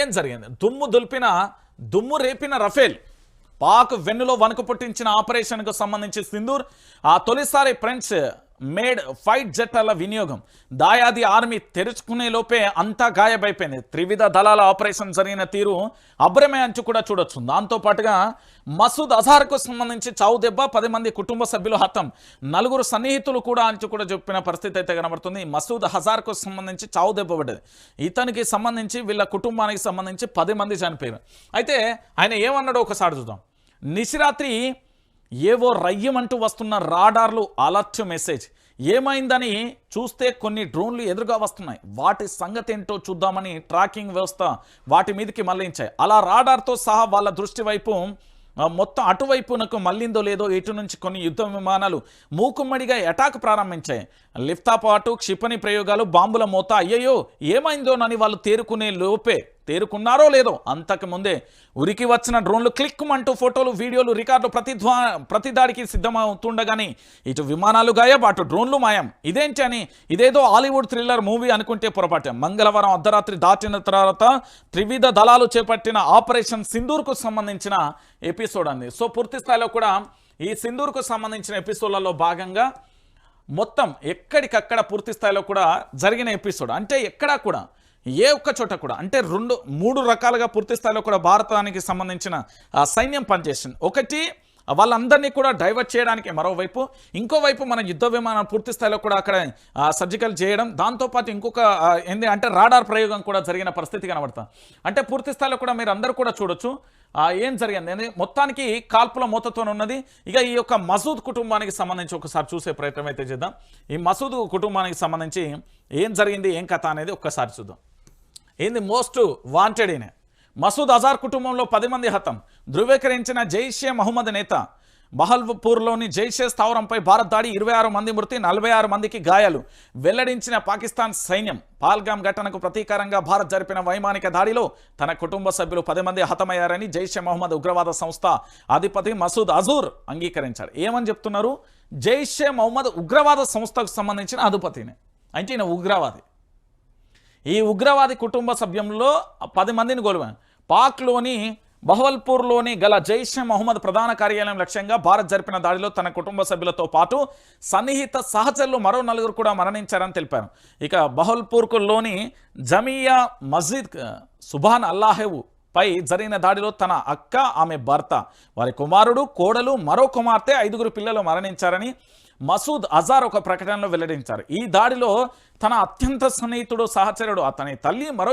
ఏం జరిగింది? దుమ్ము దులిపిన దుమ్ము రేపిన రఫేల్ పాక్ వెన్నులో వణుకు పుట్టించిన ఆపరేషన్కు సంబంధించి సింధూర్ ఆ తొలిసారి ఫ్రెండ్స్ మేడ్ ఫైట్ జెట్ల వినియోగం. దాయాది ఆర్మీ తెరుచుకునే లోపే అంతా గాయబైపోయింది త్రివిధ దళాల ఆపరేషన్ జరిగిన తీరు అబ్రమే అంచు కూడా చూడొచ్చు. దాంతో పాటుగా మసూద్ అజార్కు సంబంధించి చావు దెబ్బ పది మంది కుటుంబ సభ్యులు హతం. నలుగురు సన్నిహితులు కూడా అంచు కూడా చెప్పిన పరిస్థితి అయితే కనబడుతుంది. మసూద్ హజార్కు సంబంధించి చావు దెబ్బ పడ్డది. ఇతనికి సంబంధించి వీళ్ళ కుటుంబానికి సంబంధించి పది మంది చనిపోయారు. అయితే ఆయన ఏమన్నాడో ఒకసారి చూద్దాం. నిశిరాత్రి ఏవో రయ్యమంటూ వస్తున్న రాడార్లు అలర్ట్ మెసేజ్. ఏమైందని చూస్తే కొన్ని డ్రోన్లు ఎదురుగా వస్తున్నాయి. వాటి సంగతి ఏంటో చూద్దామని ట్రాకింగ్ వ్యవస్థ వాటి మీదకి మళ్ళించాయి. అలా రాడార్తో సహా వాళ్ళ దృష్టి వైపు మొత్తం అటువైపునకు మళ్ళిందో లేదో ఇటు నుంచి కొన్ని యుద్ధ విమానాలు మూకుమ్మడిగా అటాక్ ప్రారంభించాయి. లిఫ్తా పాటు క్షిపణి ప్రయోగాలు బాంబుల మోత అయ్యయ్యో ఏమైందోనని వాళ్ళు తేరుకునే లోపే తేరుకున్నారో లేదో అంతకు ముందే ఉరికి వచ్చిన డ్రోన్లు క్లిక్మంటూ ఫోటోలు వీడియోలు రికార్డులు ప్రతిధ్వా ప్రతిదాడికి ప్రతి దాడికి సిద్ధమవుతుండగాని ఇటు విమానాలు గాయబ్ అటు డ్రోన్లు మాయం. ఇదేంటి అని ఇదేదో హాలీవుడ్ థ్రిల్లర్ మూవీ అనుకుంటే పొరపాటే. మంగళవారం అర్ధరాత్రి దాటిన తర్వాత త్రివిధ దళాలు చేపట్టిన ఆపరేషన్ సింధూర్కు సంబంధించిన ఎపిసోడ్ అంది. సో పూర్తి స్థాయిలో కూడా ఈ సింధూర్కు సంబంధించిన ఎపిసోడ్లలో భాగంగా మొత్తం ఎక్కడికక్కడ పూర్తి స్థాయిలో కూడా జరిగిన ఎపిసోడ్. అంటే ఎక్కడా కూడా ఏ ఒక్క చోట కూడా అంటే రెండు మూడు రకాలుగా పూర్తి స్థాయిలో కూడా భారతానికి సంబంధించిన సైన్యం పనిచేసింది ఒకటి వాళ్ళందరినీ కూడా డైవర్ట్ చేయడానికి మరోవైపు ఇంకోవైపు మన యుద్ధ విమానం పూర్తి స్థాయిలో కూడా అక్కడ సర్జికల్ చేయడం దాంతోపాటు ఇంకొక ఏంది అంటే రాడార్ ప్రయోగం కూడా జరిగిన పరిస్థితి కనబడతా. అంటే పూర్తి స్థాయిలో కూడా మీరు అందరూ కూడా చూడొచ్చు ఏం జరిగింది మొత్తానికి కాల్పుల మూతతో ఉన్నది. ఇక ఈ యొక్క మసూద్ కుటుంబానికి సంబంధించి ఒకసారి చూసే ప్రయత్నం అయితే చేద్దాం. ఈ మసూద్ కుటుంబానికి సంబంధించి ఏం జరిగింది ఏం కథ అనేది ఒక్కసారి చూద్దాం. ఏంది మోస్ట్ వాంటెడ్ ఈయన? మసూద్ అజార్ కుటుంబంలో పది మంది హతం. ధృవీకరించిన జైషే మహమ్మద్ నేత. బహల్పూర్లోని జైషే స్థావరంపై భారత్ దాడి ఇరవై ఆరు మంది మృతి నలభై ఆరు మందికి గాయాలు. వెల్లడించిన పాకిస్తాన్ సైన్యం పాల్గామ్ ఘటనకు ప్రతీకారంగా భారత్ జరిపిన వైమానిక దాడిలో తన కుటుంబ సభ్యులు పది మంది హతమయ్యారని జైషే మహమ్మద్ ఉగ్రవాద సంస్థ అధిపతి మసూద్ అజూర్ అంగీకరించారు ఏమని చెప్తున్నారు? జైషే మహమ్మద్ ఉగ్రవాద సంస్థకు సంబంధించిన అధిపతిని. అంటే ఈయన ఉగ్రవాది. ఈ ఉగ్రవాది కుటుంబ సభ్యంలో పది మందిని గొలువాను పాక్లోని బహవల్పూర్లోని గల జైషే మహమ్మద్ ప్రధాన కార్యాలయం లక్ష్యంగా భారత్ జరిపిన దాడిలో తన కుటుంబ సభ్యులతో పాటు సన్నిహిత సహచరులు మరో నలుగురు కూడా మరణించారని తెలిపారు. ఇక బహల్పూర్లోని జమియా మస్జిద్ సుభాన్ అల్లాహెవు పై జరిగిన దాడిలో తన అక్క ఆమె భర్త వారి కుమారుడు కోడలు మరో కుమార్తె ఐదుగురు పిల్లలు మరణించారని మసూద్ అజార్ ఒక ప్రకటనలో వెల్లడించారు. ఈ దాడిలో తన అత్యంత సన్నిహితుడు సహచరుడు అతని తల్లి మరో